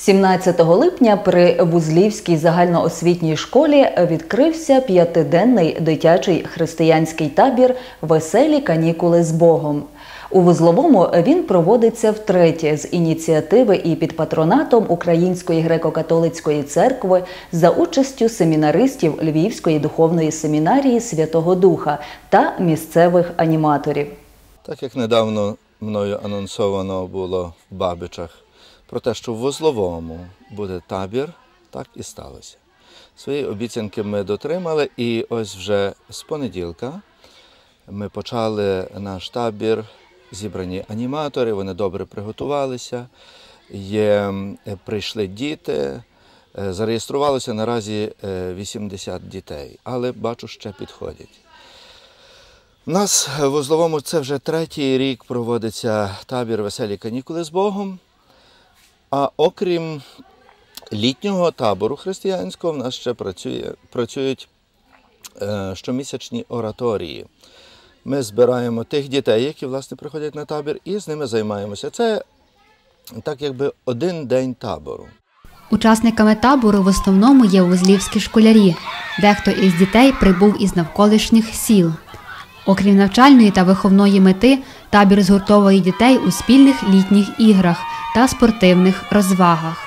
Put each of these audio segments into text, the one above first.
17 липня при Вузлівській загальноосвітній школі відкрився п'ятиденний дитячий християнський табір Веселі канікули з Богом. У Вузловому він проводиться втретє з ініціативи і під патронатом Української греко-католицької церкви за участю семінаристів Львівської духовної семінарії Святого Духа та місцевих аніматорів. Так як недавно мною анонсовано було в Бабичах про те, що в Возловому буде табір, так і сталося. Свої обіцянки ми дотримали, і ось вже з понеділка ми почали наш табір. Зібрані аніматори, вони добре приготувалися. Є, прийшли діти, е, зареєструвалося наразі е, 80 дітей, але бачу, ще підходять. У нас в Узловому це вже третій рік проводиться табір Веселі канікули з Богом. А окрім літнього табору християнського, в нас ще працює, працюють е, щомісячні ораторії. Ми збираємо тих дітей, які власне приходять на табір, і з ними займаємося. Це так якби один день табору. Учасниками табору в основному є вузлівські школярі. Дехто із дітей прибув із навколишніх сіл. Окрім навчальної та виховної мети, табір згуртовує дітей у спільних літніх іграх та спортивних розвагах.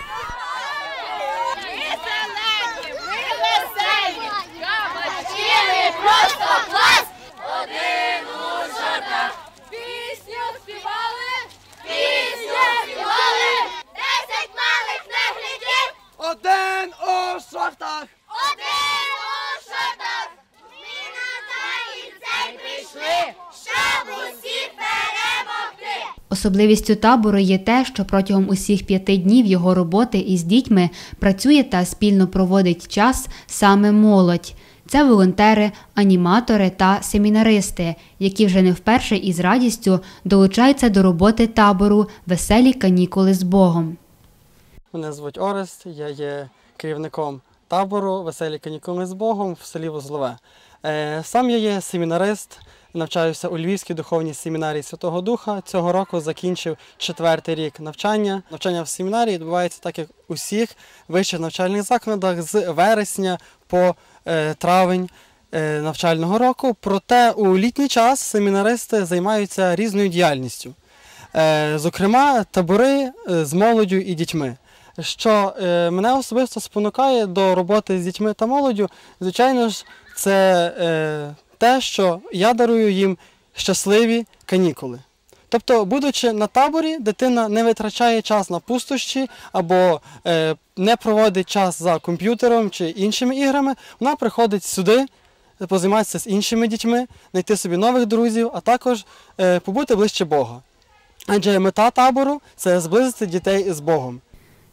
Веселенькі, ми веселі, кабачили просто клас. Один у шортах, пісню співали, пісню співали. Десять малих неглядів, Один у шортах. один у шортах. Ми на захід цей прийшли, щоб усіх перемогти. Особливістю табору є те, що протягом усіх п'яти днів його роботи із дітьми працює та спільно проводить час саме молодь. Це волонтери, аніматори та семінаристи, які вже не вперше із радістю долучаються до роботи табору Веселі канікули з Богом. Мене звуть Орест, я є керівником табору Веселі канікули з Богом в селі Возлове. Е, Сам я є семінарист, навчаюся у Львівській духовній семінарії Святого Духа. Цього року закінчив четвертий рік навчання. Навчання в семінарії відбувається так, як у всіх вищих навчальних закладах з вересня по е, травень е, навчального року. Проте у літній час семінаристи займаються різною діяльністю. Зокрема, табори з молоддю і дітьми. Що е, мене особисто спонукає до роботи з дітьми та молоддю, звичайно ж, це е, те, що я дарую їм щасливі канікули. Тобто, будучи на таборі, дитина не витрачає час на пустощі або е, не проводить час за комп'ютером чи іншими іграми, вона приходить сюди, позайматися з іншими дітьми, знайти собі нових друзів, а також е, побути ближче Бога. Адже мета табору це зблизити дітей з Богом.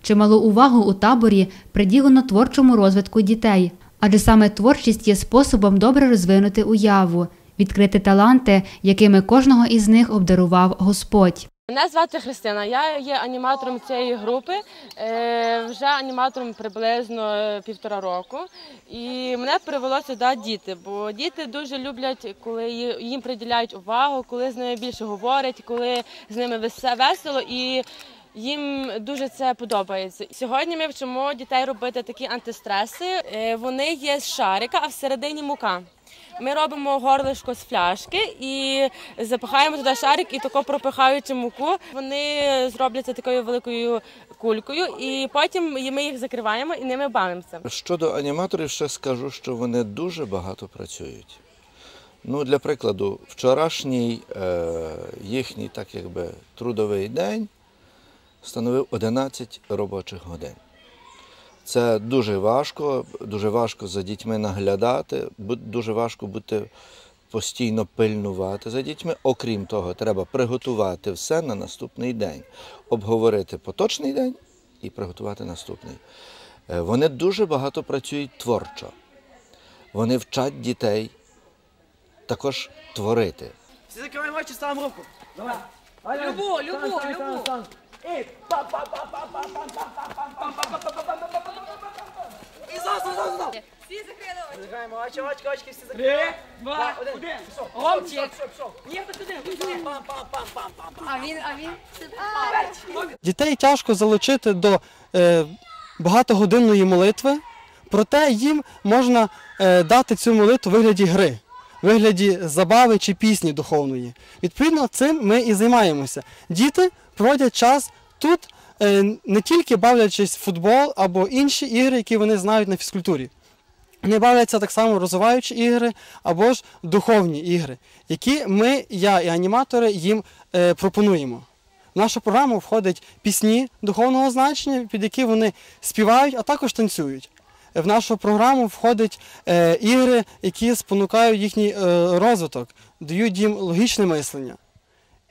Чималу увагу у таборі приділено творчому розвитку дітей, адже саме творчість є способом добре розвинути уяву, відкрити таланти, якими кожного із них обдарував Господь. Мене звати Христина. Я є аніматором цієї групи. е, Вже аніматором приблизно е, півтора року. І мене привело сюди діти, бо діти дуже люблять, коли їм приділяють увагу, коли з ними більше говорять, коли з ними весе- весело і. Їм дуже це подобається. Сьогодні ми вчимо дітей робити такі антистреси. Е, Вони є з шарика, а всередині мука. Ми робимо горлишко з фляшки і запихаємо туди шарик і тако пропихаючи муку. Вони зробляться такою великою кулькою, і потім ми їх закриваємо і ними бавимося. Щодо аніматорів, ще скажу, що вони дуже багато працюють. Ну, для прикладу, вчорашній е, їхній так якби, трудовий день становив 11 робочих годин. Це дуже важко, дуже важко за дітьми наглядати, дуже важко бути постійно пильнувати за дітьми. Окрім того, треба приготувати все на наступний день, обговорити поточний день і приготувати наступний. Е, Вони дуже багато працюють творчо. Вони вчать дітей також творити. Всі закриваємо очі, ставимо руку. Давай. Любу, любу, любу. І знову, знову, знову, знову. Всі закрили очі. Закриваємо очі, очки, очки, всі закрили. Три, два, один. Гомчик. Ніхто туди, А він, а він? Дітей тяжко залучити до е, багатогодинної молитви, проте їм можна е, дати цю молитву в вигляді гри. Вигляді забави чи пісні духовної, відповідно, цим ми і займаємося. Діти проводять час тут, е, не тільки бавлячись в футбол або інші ігри, які вони знають на фізкультурі. Вони бавляться так само розвиваючі ігри або ж духовні ігри, які ми, я і аніматори, їм е, пропонуємо. В нашу програму входять пісні духовного значення, під які вони співають, а також танцюють. В нашу програму входять е, ігри, які спонукають їхній розвиток, дають їм логічне мислення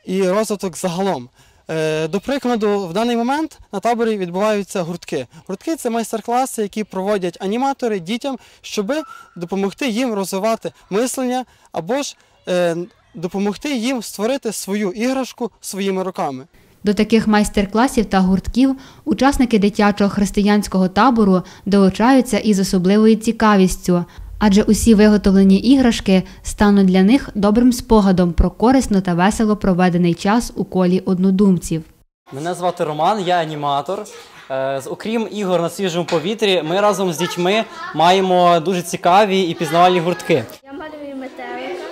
і розвиток загалом. Е, До прикладу, в даний момент на таборі відбуваються гуртки. Гуртки це майстер-класи, які проводять аніматори дітям, щоб допомогти їм розвивати мислення або ж е, допомогти їм створити свою іграшку своїми руками. До таких майстер-класів та гуртків учасники дитячого християнського табору долучаються із особливою цікавістю, адже усі виготовлені іграшки стануть для них добрим спогадом про корисно та весело проведений час у колі однодумців. Мене звати Роман, я аніматор. Е, Окрім ігор на свіжому повітрі, ми разом з дітьми маємо дуже цікаві і пізнавальні гуртки. Я малюю метелика.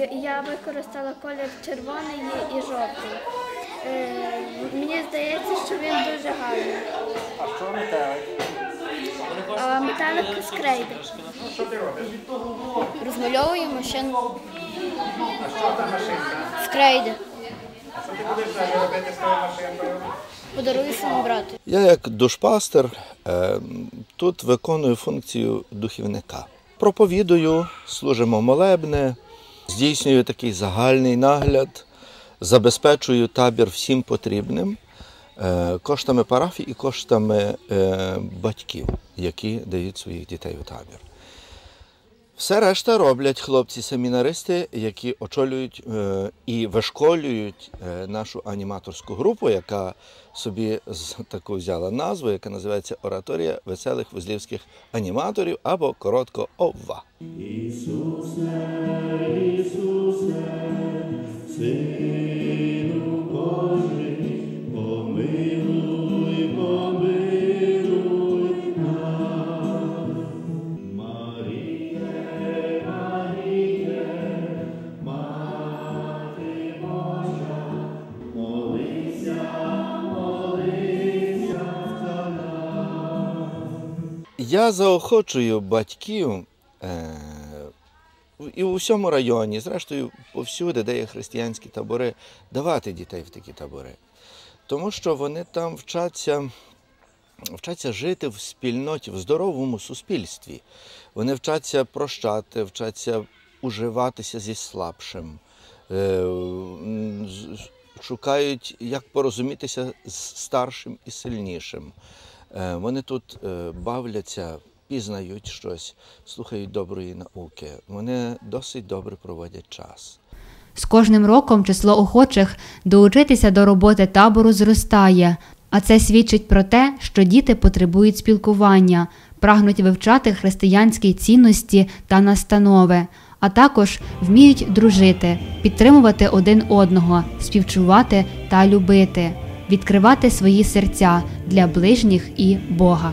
Е, я- використала колір червоний і жовтий. Е, Мені здається, що він дуже гарний. А що метелик? А метелик з крейди. Розмальовую машину. З крейди. Подарую своєму брату. Я як душпастер е, тут виконую функцію духівника. Проповідую, служимо молебне, здійснюю такий загальний нагляд, забезпечую табір всім потрібним е, коштами парафії і коштами е, батьків, які дають своїх дітей у табір. Все решта роблять хлопці-семінаристи, які очолюють е, і вишколюють е, нашу аніматорську групу, яка собі таку взяла назву, яка називається Ораторія веселих вузлівських аніматорів або коротко ОВА. Я заохочую батьків е, і у всьому районі, зрештою, повсюди, де є християнські табори, давати дітей в такі табори. Тому що вони там вчаться, вчаться жити в спільноті, в здоровому суспільстві. Вони вчаться прощати, вчаться уживатися зі слабшим, е, шукають, як порозумітися з старшим і сильнішим. Е, Вони тут е, бавляться, пізнають щось, слухають доброї науки. Вони досить добре проводять час. З кожним роком число охочих долучитися до роботи табору зростає, а це свідчить про те, що діти потребують спілкування, прагнуть вивчати християнські цінності та настанови, а також вміють дружити, підтримувати один одного, співчувати та любити, відкривати свої серця для ближніх і Бога.